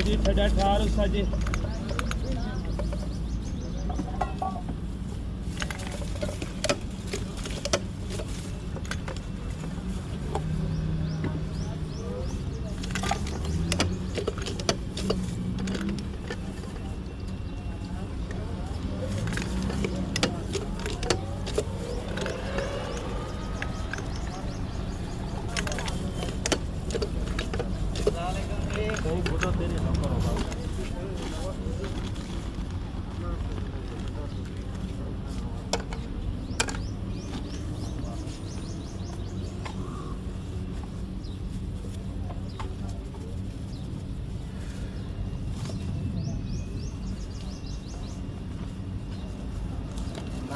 ਜੀ ਫੜਾ ਠਾਰ ਸਜੇ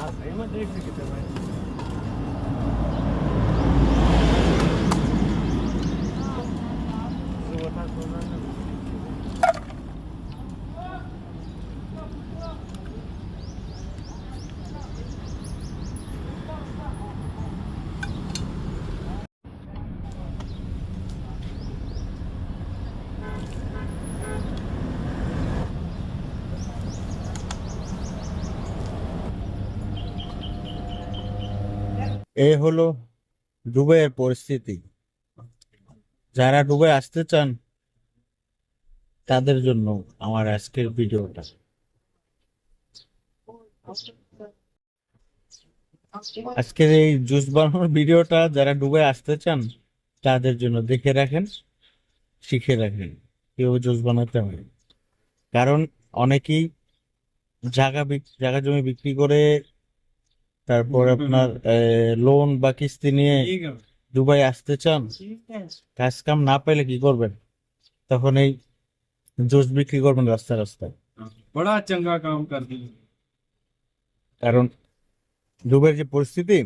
હા એમાં જઈ શકીએ તમે এই হলো দুবাইয়ের পরিস্থিতি। যারা দুবাই আসতে চান, তাদের জন্য আমার আজকের ভিডিওটা। আজকের এই জুস বানানোর ভিডিওটা, যারা দুবাই আসতে চান, তাদের জন্য দেখে রাখেন, শিখে রাখেন কেউ জুস বানাতে হয় কারণ অনেকেই জায়গা জায়গা জমি বিক্রি করে তারপর আপনার লোন বা কিস্তি নিয়ে দুবাই আসতে চান কাজ কাম না পাইলে কি করবেন? তখন এই জুস বিক্রি করবেন রাস্তায় রাস্তায়। বড় চঙ্গা কাম কর কারণ দুবাইয়ের যে পরিস্থিতি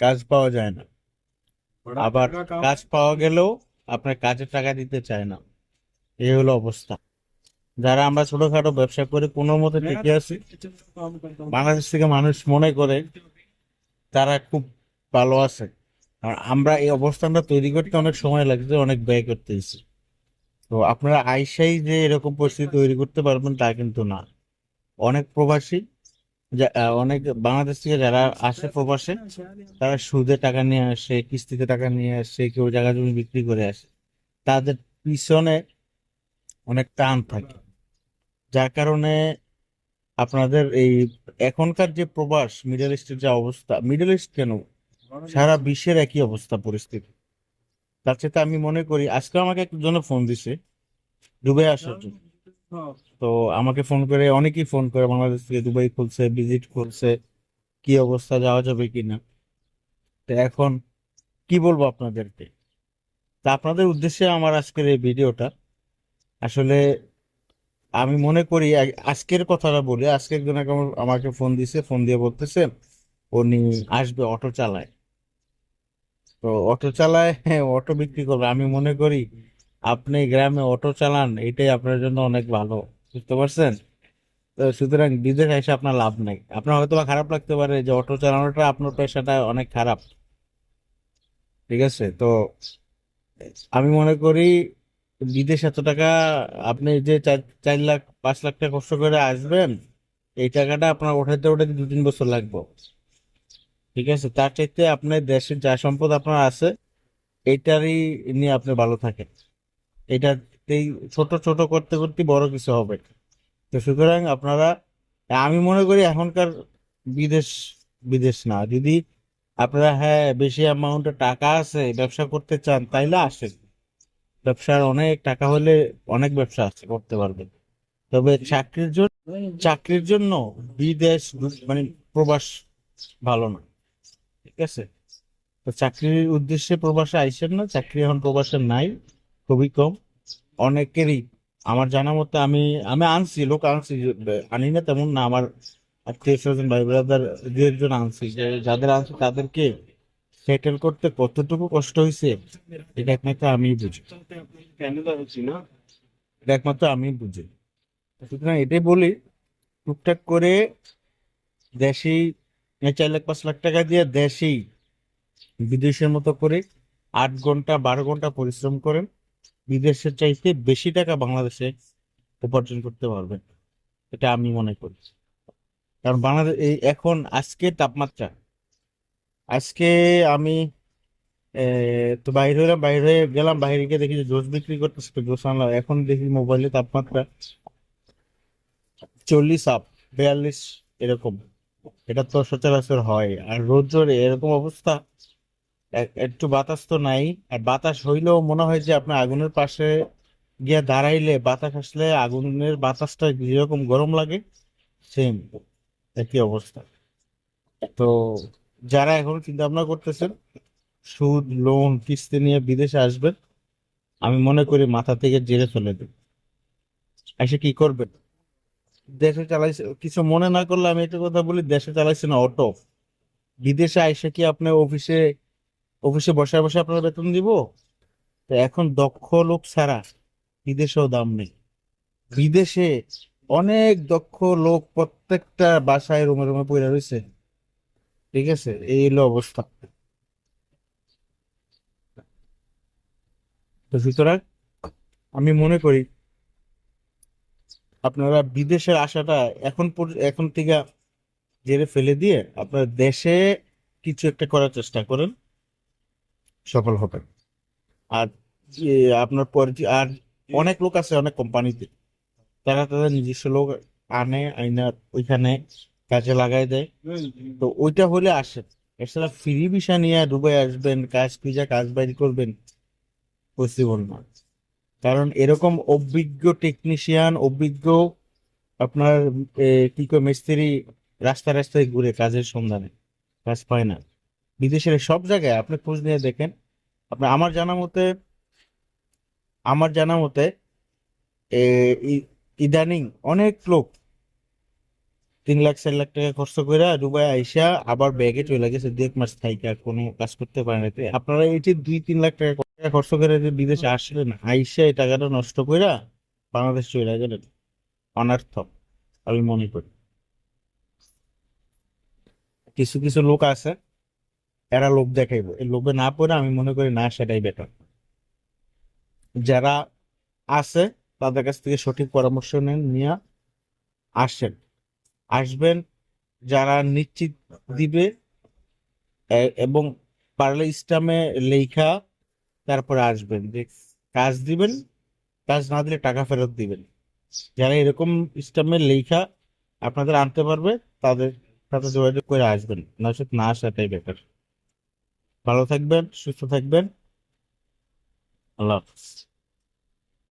কাজ পাওয়া যায় না। আবার কাজ পাওয়া গেলেও আপনার কাজের টাকা দিতে চায় না। এই হলো অবস্থা। যারা আমরা ছোটখাটো ব্যবসা করে কোনো মতে টিকে আছি। বাংলাদেশ থেকে মানুষ মনে করে তারা খুব ভালো আছে। আর আমরা এই অবস্থানটা তৈরি করতে অনেক সময় লাগছে অনেক ব্যয় করতে হয়েছে। তো আপনারা আইসাই যে এরকম পরিস্থিতি তৈরি করতে পারবেন তা কিন্তু না। অনেক প্রবাসী অনেক বাংলাদেশ থেকে যারা আসে প্রবাসে তারা সুদে টাকা নিয়ে আসে কিস্তিতে টাকা নিয়ে আসে কেউ জায়গা জমি বিক্রি করে আসে। তাদের পিছনে অনেক টান থাকে। যার কারণে আপনাদের এই এখনকার যে প্রবাস মিডল ইস্টের যে অবস্থা মিডল ইস্ট কেন? সারা বিশ্বের একই অবস্থা পরিস্থিতি। তার সাথে আমি মনে করি আজকে আমাকে একজনে ফোন দিছে, দুবাই আসার জন্য। তো আমাকে ফোন করে, অনেকেই ফোন করে বাংলাদেশ থেকে দুবাই খুলছে, ভিজিট করছে, কি অবস্থা, যাওয়া যাবে কিনা তো এখন কি বলব আপনাদেরকে? তা আপনাদের উদ্দেশ্যে আমার আজকের এই ভিডিওটা। আসলে আমি মনে করি আজকের কথাটা বলি আজকে একজন আমাকে ফোন দিছে, ফোন দিয়ে বলতেছে, উনি আসবে অটো চালায়। তো অটো চালায় হ্যাঁ অটো বিক্রি করবে। আমি মনে করি, আপনি গ্রামে অটো চালান, এটাই আপনার জন্য অনেক ভালো, বুঝতে পারছেন? তো সুতরাং বিদেশ এসে আপনার লাভ নাই। আপনার হয়তো বা খারাপ লাগতে পারে যে অটো চালানোটা আপনার পেশাটা অনেক খারাপ। ঠিক আছে? তো আমি মনে করি বিদেশ এত টাকা, আপনি যে চার লাখ, পাঁচ লাখ টাকা কষ্ট করে আসবেন, এই টাকাটা আপনার ওঠাতে ওঠাতে দু তিন বছর লাগবে। ঠিক আছে? তার চাইতে আপনার দেশের যা সম্পদ আপনার আছে এইটারই নিয়ে আপনি ভালো থাকেন। এটাতেই ছোট ছোট করতে করতে বড় কিছু হবে তো সুতরাং আপনারা, আমি মনে করি এখনকার বিদেশ বিদেশ না। যদি আপনারা হ্যাঁ বেশি অ্যামাউন্টে টাকা আছে, ব্যবসা করতে চান, তাইলে আসেন। ব্যবসার অনেক টাকা হলে অনেক ব্যবসা আছে, করতে পারবেন। তবে চাকরির জন্য চাকরির জন্য বিদেশ মানে প্রবাস ভালো না, ঠিক আছে? তো চাকরির উদ্দেশ্যে প্রবাসে আইসেন না, চাকরি এখন প্রবাসে নাই, খুবই কম। অনেকেরই, আমার জানা মতে আমি আমি আনছি, লোক আনছি, আনি না তেমন না, আমার আত্মীয় স্বজন ভাই ব্রাদার দু একজন আনছি। যাদের আনছি তাদেরকে সেটেল করতে কতটুকু কষ্ট হয়েছে, এটা একমাত্র আমি বুঝি। এটা একমাত্র আমি বুঝি। সুতরাং এটাই বলি, টুকটাক করে দেশি মানে চার লাখ, পাঁচ লাখ টাকা দিয়ে দেশি বিদেশের মতো করে আট ঘণ্টা, বারো ঘণ্টা পরিশ্রম করেন, বিদেশের চাইতে বেশি টাকা বাংলাদেশে উপার্জন করতে পারবেন। এটা আমি মনে করি। কারণ বাংলাদেশ, এই এখন আজকে তাপমাত্রা আজকে আমি তো বাইরে হলাম, বাইরে হয়ে গেলাম, বাইরে গিয়ে দেখি জোস বিক্রি করতেছে, তো জোস আনলাম। এখন দেখি মোবাইলে তাপমাত্রা চল্লিশ আপ বিয়াল্লিশ এরকম। এটা তো সচরাচর হয়। আর রোদ জোরে এরকম অবস্থা। এক- একটু বাতাস তো নাই। আর বাতাস হইলেও মনে হয় যে আপনার আগুনের পাশে গিয়ে দাঁড়াইলে বাতাস আসলে আগুনের বাতাসটা যেরকম গরম লাগে সেম একই অবস্থা। তো যারা এখন চিন্তা ভাবনা করতেছেন, সুদ লোন কিস্তি নিয়ে বিদেশে আসবেন, আমি মনে করি মাথা থেকে জেরে ফেলে দেন এসে কি করবেন? দেশে চালাইছে, কিছু মনে না করলে আমি একটা কথা বলি, দেশে চালাইছে না অটো বিদেশে আইসে কি আপনি অফিসে অফিসে বসে বসে আপনার বেতন দিব? তো এখন দক্ষ লোক ছাড়া বিদেশেও দাম নেই। বিদেশে অনেক দক্ষ লোক প্রত্যেকটা বাসায় রুমে রুমে পড়ে রয়েছে। ঠিক আছে? এই হলো অবস্থা। তো সুতরাং আমি মনে করি আপনারা বিদেশের আশাটা এখন পর- এখন থেকে জেরে ফেলে দিয়ে আপনার দেশে কিছু একটা করার চেষ্টা করেন সফল হবেন। আর আপনার পরিচয় আর অনেক লোক আছে অনেক কোম্পানিতে তারা তাদের নিজস্ব লোক আনে আইনা ওইখানে কাজে লাগাই দেয়। তো ওইটা হলে আসেন এছাড়া ফ্রি ভিসা নিয়ে দুবাই আসবেন কাজ পিজা কাজ বাইর করবেন পসিবল না। কারণ এরকম অভিজ্ঞ টেকনিশিয়ান অভিজ্ঞ আপনার কি কয় মিস্ত্রি রাস্তা রাস্তায় ঘুরে কাজের সন্ধানে কাজ পায় না। বিদেশের সব জায়গায় আপনি খোঁজ নিয়ে দেখেন। আপনার আমার জানা মতে আমার জানা মতে ইদানিং অনেক লোক তিন লাখ, চার লাখ টাকা খরচ করে দুবাই আইসা আবার ব্যাগে চলে গেছে দু এক মাস থাইকা কোনো কাজ করতে পারে না। আপনারা এই যে দুই, তিন লাখ টাকা টাকা খরচ করে যে বিদেশে আসলেন, আইসা এই টাকাটা নষ্ট করে বাংলাদেশ চলে গেলেন। অনার্থক, আমি মনে করি। কিছু কিছু লোক আছে, এরা লোভ দেখাইবো। এই লোভে না পড়ে আমি মনে করি না, সেটাই বেটার যারা আছে, তাদের কাছ থেকে সঠিক পরামর্শ নেন, নিয়ে আসেন। আসবেন, যারা নিশ্চিত দিবে এবং পারলে ইসলামে লেখা, তারপরে আসবেন। যে কাজ দিবেন, কাজ না দিলে টাকা ফেরত দিবেন। যারা এরকম ইসলামের লেখা আপনাদের আনতে পারবে, তাদের সাথে যোগাযোগ করে আসবেন। না না আসাটাই বেটার ভালো থাকবেন, সুস্থ থাকবেন। আল্লাহ হাফিজ।